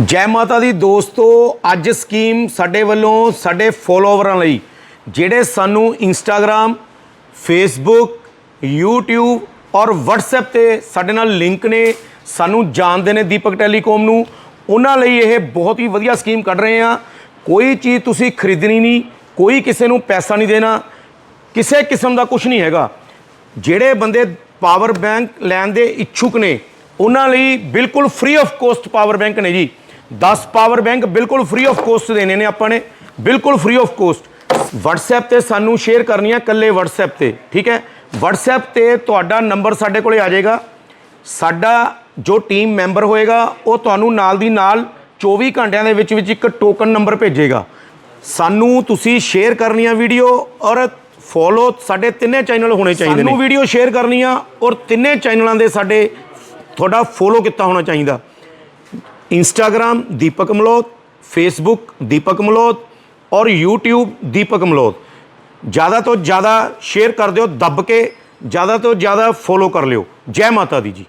ਜੈ ਮਾਤਾ ਦੀ ਦੋਸਤੋ, ਅੱਜ ਸਕੀਮ ਸਾਡੇ ਵੱਲੋਂ ਸਾਡੇ ਫੋਲੋਵਰਾਂ ਲਈ, ਜਿਹੜੇ ਸਾਨੂੰ ਇੰਸਟਾਗ੍ਰam ਫੇਸਬੁੱਕ YouTube ਔਰ WhatsApp ਤੇ ਸਾਡੇ ਨਾਲ ਲਿੰਕ ਨੇ, ਸਾਨੂੰ ਜਾਣਦੇ ਨੇ ਦੀਪਕ ਟੈਲੀਕਾਮ ਨੂੰ, ਉਹਨਾਂ ਲਈ ਇਹ ਬਹੁਤ ਹੀ ਵਧੀਆ ਸਕੀਮ ਕੱਢ ਰਹੇ ਆ ਕੋਈ ਚੀਜ਼ ਤੁਸੀਂ ਖਰੀਦਣੀ ਨਹੀਂ, ਕੋਈ ਕਿਸੇ ਨੂੰ ਪੈਸਾ ਨਹੀਂ ਦੇਣਾ, ਕਿਸੇ ਕਿਸਮ ਦਾ ਕੁਝ ਨਹੀਂ ਹੈਗਾ। ਜਿਹੜੇ ਬੰਦੇ ਪਾਵਰ ਬੈਂਕ ਲੈਣ ਦੇ ਇੱਛੁਕ ਨੇ, ਉਹਨਾਂ ਲਈ ਬਿਲਕੁਲ free of cost power bank ਨੇ ਜੀ। 10 ਪਾਵਰ ਬੈਂਕ ਬਿਲਕੁਲ ਫ੍ਰੀ ਆਫ ਕੋਸਟ ਦੇਣੇ ਨੇ ਆਪਾਂ ਨੇ ਬਿਲਕੁਲ ਫ੍ਰੀ ਆਫ ਕੋਸਟ WhatsApp ਤੇ ਸਾਨੂੰ ਸ਼ੇਅਰ ਕਰਨੀ ਹੈ ਕੱਲੇ WhatsApp ਤੇ ਠੀਕ ਹੈ WhatsApp ਤੇ ਤੁਹਾਡਾ ਨੰਬਰ ਸਾਡੇ ਕੋਲੇ ਆ ਜਾਏਗਾ ਸਾਡਾ ਜੋ ਟੀਮ ਮੈਂਬਰ ਹੋਏਗਾ ਉਹ ਤੁਹਾਨੂੰ ਨਾਲ ਦੀ ਨਾਲ 24 ਘੰਟਿਆਂ ਦੇ ਵਿੱਚ ਵਿੱਚ ਇੱਕ ਟੋਕਨ ਨੰਬਰ ਭੇਜੇਗਾ ਸਾਨੂੰ ਤੁਸੀਂ ਸ਼ੇਅਰ ਕਰਨੀ ਆ ਵੀਡੀਓ ਔਰ ਫੋਲੋ ਸਾਡੇ ਤਿੰਨੇ ਚੈਨਲ ਹੋਣੇ ਚਾਹੀਦੇ ਨੇ ਸਾਨੂੰ ਵੀਡੀਓ ਸ਼ੇਅਰ ਕਰਨੀ ਆ ਔਰ ਤਿੰਨੇ ਚੈਨਲਾਂ ਦੇ ਸਾਡੇ ਤੁਹਾਡਾ ਫੋਲੋ ਕੀਤਾ ਹੋਣਾ ਚਾਹੀਦਾ ਇੰਸਟਾਗ੍ਰam ਦੀਪਕ ਮਲੋਤ ਫੇਸਬੁੱਕ ਦੀਪਕ ਮਲੋਤ ਔਰ YouTube ਦੀਪਕ ਮਲੋਤ ਜ਼ਿਆਦਾ ਤੋਂ ਜ਼ਿਆਦਾ ਸ਼ੇਅਰ ਕਰ ਦਿਓ ਦੱਬ ਕੇ ਜ਼ਿਆਦਾ ਤੋਂ ਜ਼ਿਆਦਾ ਫੋਲੋ ਕਰ ਲਿਓ ਜੈ ਮਾਤਾ ਦੀ ਜੀ